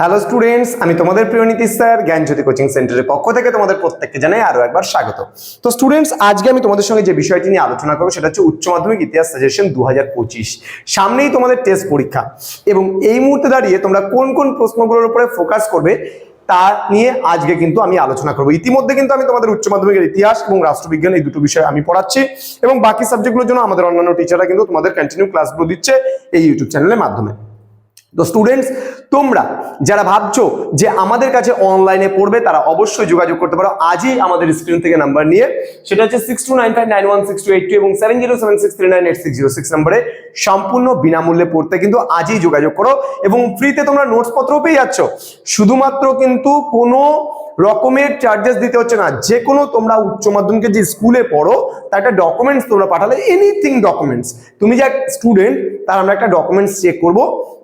Hello students আমি তোমাদের প্রিয় নীতিশ স্যার, জ্ঞানজ্যোতি কোচিং সেন্টারের পক্ষ থেকে তোমাদের প্রত্যেককে জানাই আরও একবার স্বাগত। তো স্টুডেন্টস আজকে আমি তোমাদের সঙ্গে যে বিষয়টি নিয়ে আলোচনা করব, সেটা হচ্ছে উচ্চ মাধ্যমিক ইতিহাস সাজেশন দু হাজার পঁচিশ। সামনেই তোমাদের টেস্ট পরীক্ষা। এবং এই মুহূর্তে দাঁড়িয়ে তোমরা কোন কোন প্রশ্নগুলোর উপরে ফোকাস করবে, তা নিয়ে আজকে কিন্তু আমি আলোচনা করব। ইতিমধ্যে কিন্তু আমি তোমাদের উচ্চ মাধ্যমিকের ইতিহাস এবং রাষ্ট্রবিজ্ঞান এই দুটো বিষয় আমি পড়াচ্ছি এবং বাকি সাবজেক্টগুলোর জন্য আমাদের অন্যান্য টিচাররা কিন্তু তোমাদের কন্টিনিউ ক্লাসগুলো দিচ্ছে এই ইউটিউব চ্যানেলের মাধ্যমে। তো স্টুডেন্টস তোমরা যারা ভাবছ যে আমাদের কাছে অনলাইনে পড়বে, তারা অবশ্যই যোগাযোগ করতে পারো। আজই আমাদের স্ক্রিন থেকে নাম্বার নিয়ে, সেটা হচ্ছে six two nine five nine one six two eight two এবং seven zero seven six three nine eight six zero six নম্বরে সম্পূর্ণ বিনামূল্যে পড়তে কিন্তু আজই যোগাযোগ করো। এবং ফ্রিতে তোমরা নোটস পত্রও পেয়ে যাচ্ছ। শুধুমাত্র কিন্তু কোনো রকমের চার্জেস দিতে হচ্ছে না। যে কোনো তোমরা উচ্চ মাধ্যমিকে যে স্কুলে পড়ো, তার একটা ডকুমেন্টস তোমরা পাঠালে এনিথিং ডকুমেন্টস তুমি যে স্টুডেন্ট তার আমরা একটা ডকুমেন্টস চেক করব।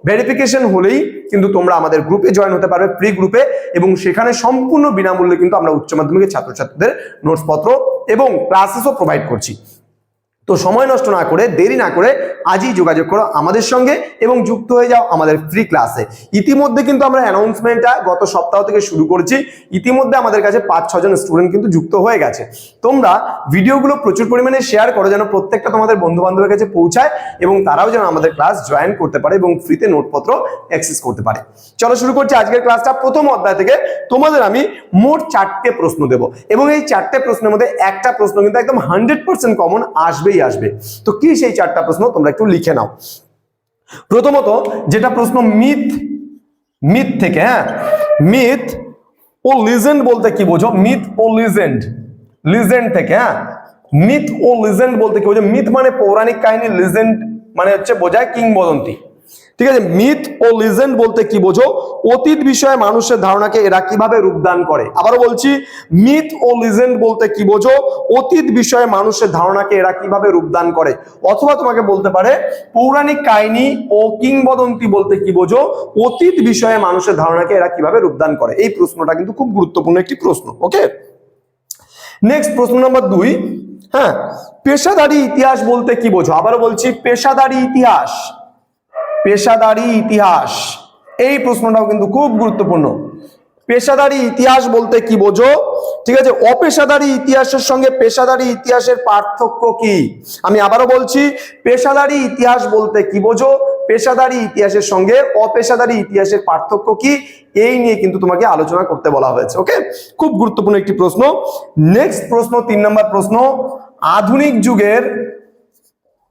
ভেরিফিকেশন হলেই কিন্তু তোমরা আমাদের গ্রুপে জয়েন হতে পারবে প্রি গ্রুপে এবং সেখানে সম্পূর্ণ বিনামূল্যে কিন্তু আমরা উচ্চ মাধ্যমিকের ছাত্রছাত্রীদের নোটসপত্র এবং ক্লাসেসও প্রোভাইড করছি। তো সময় নষ্ট না করে, দেরি না করে আজই যোগাযোগ করো আমাদের সঙ্গে এবং যুক্ত হয়ে যাও আমাদের ফ্রি ক্লাসে ইতিমধ্যে কিন্তু আমরা অ্যানাউন্সমেন্টটা গত সপ্তাহ থেকে শুরু করেছি। ইতিমধ্যে আমাদের কাছে পাঁচ ছজন স্টুডেন্ট কিন্তু যুক্ত হয়ে গেছে। তোমরা ভিডিওগুলো প্রচুর পরিমাণে শেয়ার করো যেন প্রত্যেকটা তোমাদের বন্ধু বান্ধবের কাছে পৌঁছায় এবং তারাও যেন আমাদের ক্লাস জয়েন করতে পারে এবং ফ্রিতে নোটপত্র অ্যাক্সেস করতে পারে। চলো শুরু করছি আজকের ক্লাসটা প্রথম অধ্যায় থেকে তোমাদের আমি মোট চারটে প্রশ্ন দেব এবং এই চারটে প্রশ্নের মধ্যে একটা প্রশ্ন কিন্তু একদম হান্ড্রেড কমন আসবেই আসবে। তো কি সেই চারটা প্রশ্ন? তোমরা একটু লিখে নাও। প্রথমত, যেটা প্রশ্ন মিথ মিথ থেকে হ্যাঁ? মিথ ও লিজেন্ড বলতে কি বোঝো? মিথ ও লিজেন্ড। লিজেন্ড থেকে হ্যাঁ? মিথ ও লিজেন্ড বলতে কি বোঝো? মিথ মানে পৌরাণিক কাহিনী, লিজেন্ড মানে হচ্ছে বোঝায় কিংবদন্তি। ঠিক আছে মিথ ও লিজেন্ড বলতে কি বোঝো? অতীত বিষয়ে মানুষের ধারণাকে এরা কীভাবে রূপদান করে? আবারও বলছি মিথ ও লিজেন্ড বলতে কি বোঝো? অতীত বিষয়ে মানুষের ধারণাকে এরা কীভাবে রূপদান করে? অথবা তোমাকে বলতে পারে, পৌরাণিক কাহিনী ও কিংবদন্তি বলতে কি বোঝো? অতীত বিষয়ে মানুষের ধারণাকে এরা কীভাবে রূপদান করে? এই প্রশ্নটা কিন্তু খুব গুরুত্বপূর্ণ একটি প্রশ্ন ওকে নেক্সট প্রশ্ন নম্বর দুই হ্যাঁ পেশাদারি ইতিহাস বলতে কি বোঝো? আবারও বলছি, পেশাদারি ইতিহাস। পেশাদারি ইতিহাস। এই প্রশ্নটাও কিন্তু খুব গুরুত্বপূর্ণ। পেশাদারি ইতিহাস বলতে কি বোঝো? ঠিক আছে, অপেশাদারি ইতিহাসের সঙ্গে পেশাদারি ইতিহাসের পার্থক্য কি? আমি আবারও বলছি, পেশাদারি ইতিহাস বলতে কি বোঝো? পেশাদারি ইতিহাসের সঙ্গে অপেশাদারি ইতিহাসের পার্থক্য কি? এই নিয়ে কিন্তু তোমাকে আলোচনা করতে বলা হয়েছে, ওকে? খুব গুরুত্বপূর্ণ একটি প্রশ্ন। নেক্সট প্রশ্ন, তিন নম্বর প্রশ্ন, আধুনিক যুগের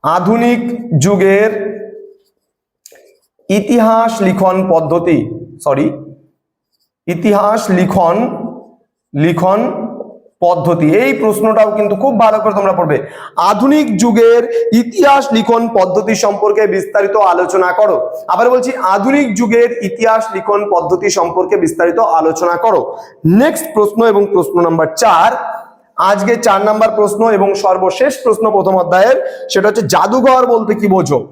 আধুনিক যুগের ইতিহাস লিখন পদ্ধতি সরি ইতিহাস লিখন লিখন পদ্ধতি। এই প্রশ্নটাও কিন্তু খুব ভালো করে তোমরা পড়বে। আধুনিক যুগের ইতিহাস লিখন পদ্ধতি সম্পর্কে বিস্তারিত আলোচনা করো। আবার বলছি, আধুনিক যুগের ইতিহাস লিখন পদ্ধতি সম্পর্কে বিস্তারিত আলোচনা করো। নেক্সট প্রশ্ন এবং প্রশ্ন নাম্বার চার। আজকে চার নাম্বার প্রশ্ন এবং সর্বশেষ প্রশ্ন প্রথম অধ্যায়ের, সেটা হচ্ছে, জাদুঘর বলতে কি বোঝো?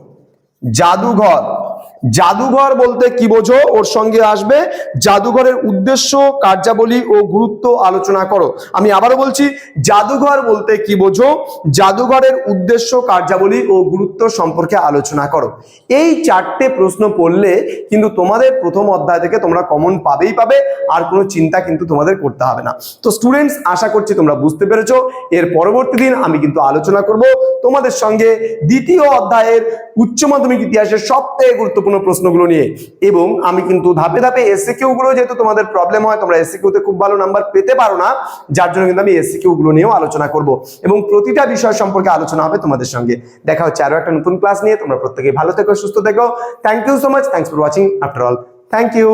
জাদুঘর। জাদুঘর বলতে কি বোঝো? ওর সঙ্গে আসবে। জাদুঘরের উদ্দেশ্য, কার্যাবলী ও গুরুত্ব আলোচনা করো। আমি আবারও বলছি, জাদুঘর বলতে কি বোঝো? জাদুঘরের উদ্দেশ্য, কার্যাবলী ও গুরুত্ব সম্পর্কে আলোচনা করো। এই চারটে প্রশ্ন পড়লে কিন্তু তোমাদের প্রথম অধ্যায় থেকে তোমরা কমন পাবেই পাবে, আর কোনো চিন্তা কিন্তু তোমাদের করতে হবে না। তো স্টুডেন্টস আশা করছি তোমরা বুঝতে পেরেছ। এর পরবর্তী দিন আমি কিন্তু আলোচনা করব। তোমাদের সঙ্গে দ্বিতীয় অধ্যায়ের উচ্চ মাধ্যমিক ইতিহাসের সব থেকে গুরুত্বপূর্ণ প্রশ্নগুলো নিয়ে। এবং আমি কিন্তু ধাপে ধাপে এসসি গুলো যেহেতু তোমাদের প্রবলেম হয়, তোমরা এসসি তে খুব ভালো নাম্বার পেতে পারো না, যার জন্য কিন্তু আমি এসে গুলো নিয়েও আলোচনা করব। এবং প্রতিটা বিষয় সম্পর্কে আলোচনা হবে তোমাদের সঙ্গে। দেখা হচ্ছে আরও একটা নতুন ক্লাস নিয়ে। তোমরা প্রত্যেকে ভালো থেকো, সুস্থ থেকো। Thank you so much thanks for watching after all thank you